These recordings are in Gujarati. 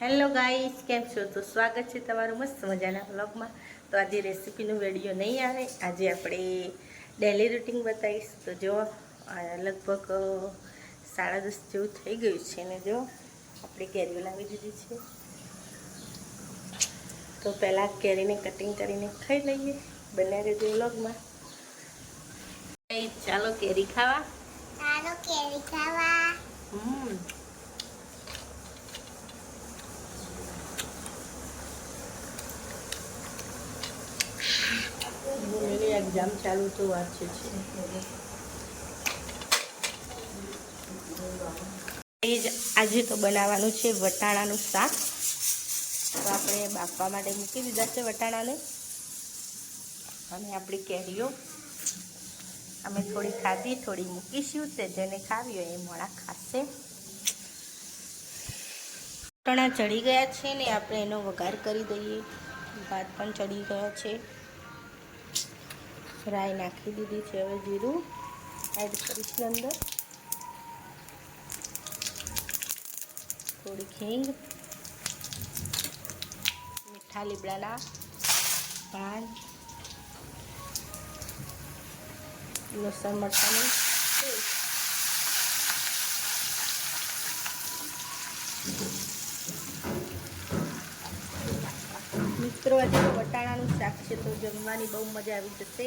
હેલો ગાઈસ કેમ છો? તો સ્વાગત છે તમારું મસ્ત મજાના વ્લોગમાં. તો આજે રેસીપીનો વીડિયો નહીં આવે આજે આપણે ડેલી રૂટિન બતાવીશ. તો જો લગભગ સાડા દસ જેવું થઈ ગયું છે ને જો આપણે કેરીઓ લાવી દીધી છે. તો પહેલાં કેરીને કટિંગ કરીને ખાઈ લઈએ બને રહેજો વ્લોગમાં. ચાલો કેરી ખાવા. ચાલો કેરી ખાવા. હમ. મેરી એક્ઝામ ચાલુ તો વાત છે આજે તો બનાવવાનું છે વટાણાનું શાક. તો આપણે બાફવા માટે મૂકી દીધા છે વટાણાને. અને આપણી કેરીઓ. અમે થોડી ખાધી, થોડી મૂકીશું, તે જેને ખાવી હોય એ મોડા ખાશે. વટાણા ચડી ગયા છે ને આપણે એનો વઘાર કરી દઈએ. ભાત પણ ચડી ગયા છે. રાઈ નાખી દીધી છે હવે જીરું એડ કરીશું અંદર. થોડી હિંગ, મીઠા લીમડાના પાન, લસણ, મરચાંની પેસ્ટ મિત્રો આજે તો વટાણાનું શાક છે તો જમવાની બહુ મજા આવી જશે.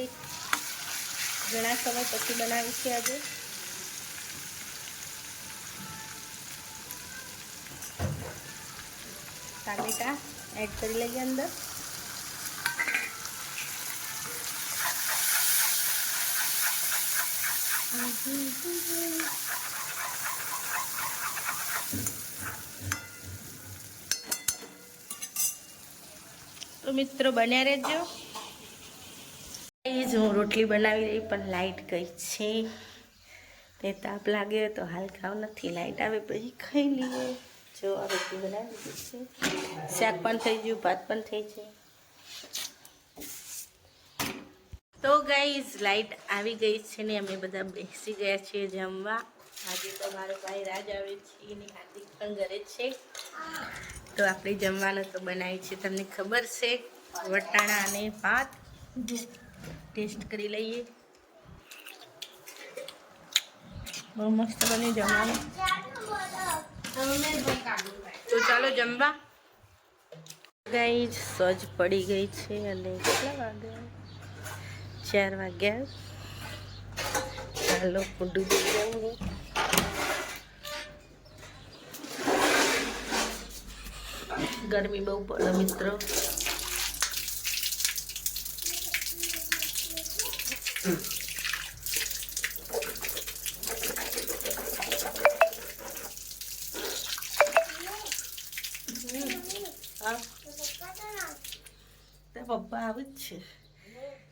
ઘણા સમય પછી બનાવ્યું છે આજે. ટામેટા એડ કરી લઈએ અંદર. તો મિત્રો બન્યા રહેજો. જ હું રોટલી બનાવી રહી, પણ લાઇટ ગઈ છે. તે તાપ લાગે તો હાલ ખાવ, નથી લાઈટ આવે પછી ખાઈ લઈએ. જો, આ રોટલી બનાવી દીધી છે. શાક પણ થઈ ગયું, ભાત પણ થઈ છે. તો ગાઈઝ લાઇટ આવી ગઈ છે ને અમે બધા બેસી ગયા છીએ જમવા. આજે તો મારો ભાઈ રાજ આવે છે એની હાર્દિક પણ ઘરે છે. તો આપણે જમવાનું તો બનાવી છે. તમને ખબર છે, વટાણા અને ભાત. ટેસ્ટ કરી લઈએ. બહુ મસ્ત બને જમવાનું. તો ચાલો જમવા. ગઈ સજ પડી ગઈ છે અને કેટલા વાગ્યા ચાર વાગ્યા. ચાલો પૂડું જવું ગરમી બહુ પડે, મિત્રો. પપ્પા આવે જ છે.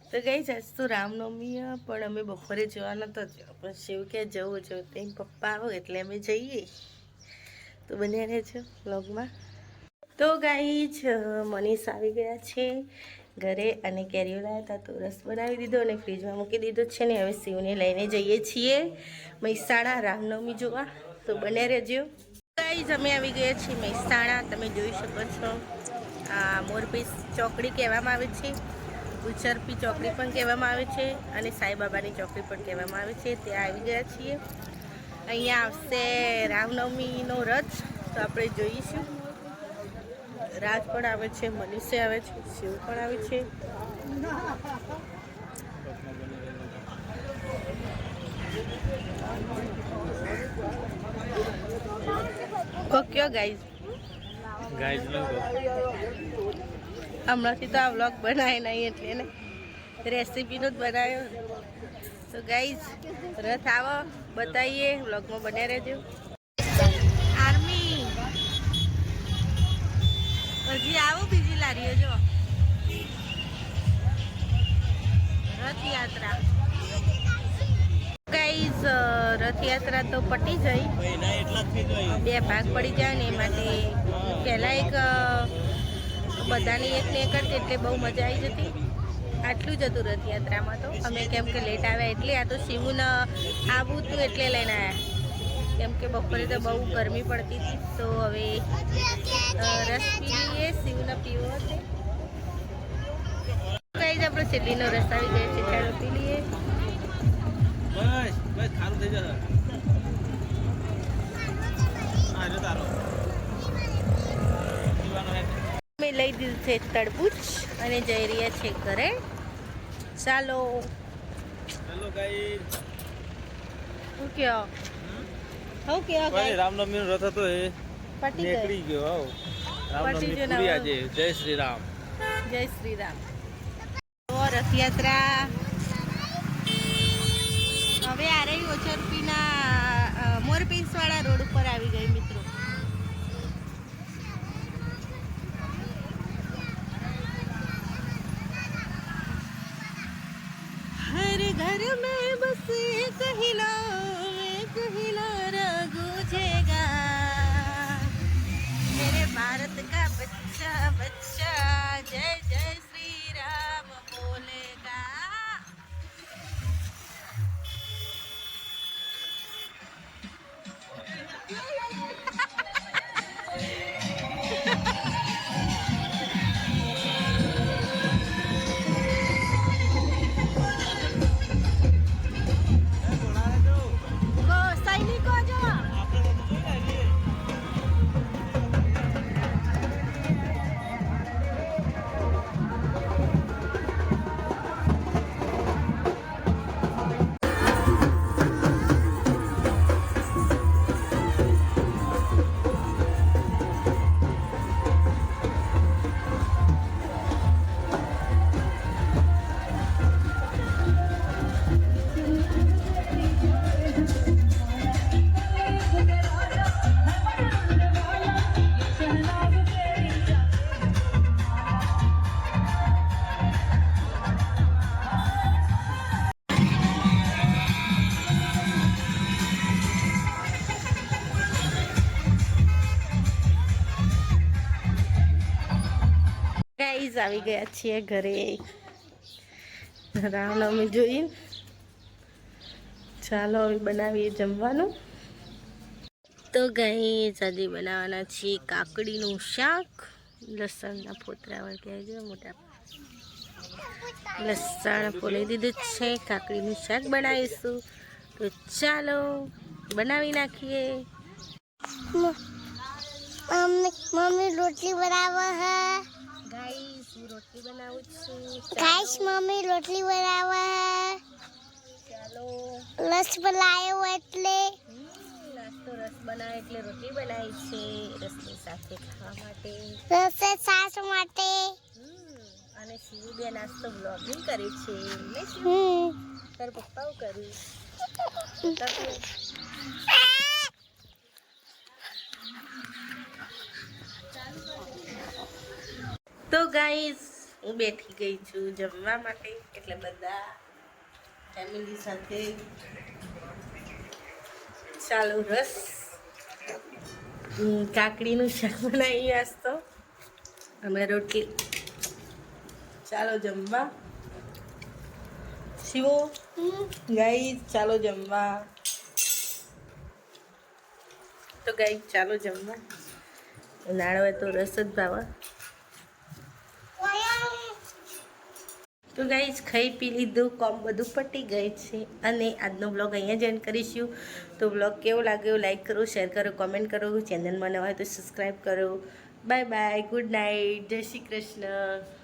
તો ગઈ આજ તો રામનવમી પણ અમે બપોરે જવા નતો પણ શિવ કે જવું જો તેમ પપ્પા આવો એટલે અમે જઈએ. તો બન્યા રહેજો વ્લોગમાં તો ગાઈ જ મનીષ આવી ગયા છે ઘરે અને કેરીઓ લાવ્યા હતા તો રસ બનાવી દીધો અને ફ્રીજમાં મૂકી દીધો છે ને. હવે શિવને લઈને જઈએ છીએ મહેસાણા રામનવમી જોવા. તો બને રહેજો. ગાઈઝ અમે આવી ગયા છીએ મહેસાણા. તમે જોઈ શકો છો આ મોરપી ચોકડી કહેવામાં આવે છે. ગુચરપી ચોકડી પણ કહેવામાં આવે છે અને સાંઈબાબાની ચોકડી પણ કહેવામાં આવે છે. ત્યાં આવી ગયા છીએ. અહીંયા આવશે રામનવમીનો રથ. તો આપણે જોઈશું. રાજ પણ આવે છે મનુષ્ય આવે છે શિવ પણ આવે છે. કોક્યો ગાઈઝ ગાઈઝ હમણાંથી તો આ વ્લોગ બનાવે નહીં એટલે ને રેસીપીનો જ બનાવ્યો તો ગાઈઝ રથ આવો બતાવીએ વ્લોગમાં બન્યા રહેજો. હજી આવો બીજી લારીઓ જો. રથયાત્રા. ગાઈઝ રથયાત્રા તો પટી જઈ. એટલા બે ભાગ પડી જાય ને એ માટે પહેલાં એક બધાની એક હતી એટલે બહુ મજા આવી જતી. આટલું જ હતું રથયાત્રામાં તો. અમે કેમ કે લેટ આવ્યા, એટલે આ તો શિવને આવું હતું, એટલે લઈને આવ્યા. કેમ કે બપોરે તો બહુ ગરમી પડતી હતી તો હવે રસ પી લઈએ શિવને પીવો છે. જ આપણો શેરડીનો રસ આવી ગયો છે ચાલો પી લઈએ. બસ ખારું થઈ જશે. મેં લઈ દીધું છે તડબૂચ અને જઈ રહ્યા છે ઘરે. ચાલો. ચાલો ગાઈસ હું કયો હું કેવા ભાઈ રામનવમી નો રથ હતો એ. પટી નીકળી ગયો ગયો રામનવમી પૂરી આજે. જય શ્રી રામ. જય શ્રી રામ. તો રથયાત્રા. હવે આ રહી ઓછરપીના મોરપીસવાળા ગાઈઝ આવી ગયા છીએ ઘરે. રામનવમી જોઈ. ચાલો હવે બનાવીએ જમવાનું. તો ગઈ આજે બનાવવાના છીએ કાકડીનું શાક. લસણના ફોતરા વળગ્યા છે, મોટા લસણ ફોલી દીધું જ છે, કાકડીનું શાક બનાવીશું. તો ચાલો, બનાવી નાખીએ. મમ્મી રોટલી બનાવો હે. ગાઈઝ હું રોટલી બનાવું છું. ગાઈસ મમ્મી રોટલી બનાવે. હે ચાલો. લસ બનાવ્યો એટલે. હમ, નાસ્તો રસ બનાવે એટલે રોટલી બનાવી છે રસની સાથે ખાવા માટે. રસે સાસ માટે. હમ, અને શિવ બે નાસ્તો બ્લોગિંગ કરે છે. ને શિવ હમ. તાર પપ્પાઓ કર્યું ગાઈસ હું બેઠી ગઈ છું જમવા માટે. એટલે બધા ફેમિલી સાથે ચાલો રસ. કાકડીનું શાક બનાવી આજ તો. અમે રોટલી. ચાલો જમવા. શિવો. ગાઈ ચાલો જમવા. તો ગાઈ ચાલો જમવા. ઉનાળો તો રસ જ ભાવે. તો ગાઈઝ ખાઈ પી લીધું, કોમ બધું પટી ગઈ છે અને આજનો બ્લોગ અહીંયા જ એન્ડ કરીશું. તો બ્લોગ કેવો લાગ્યો લાઈક કરો શેર કરો કોમેન્ટ કરો. ચેનલમાં નવા હોય તો સબસ્ક્રાઈબ કરો. બાય બાય ગુડ નાઇટ જય શ્રી કૃષ્ણ.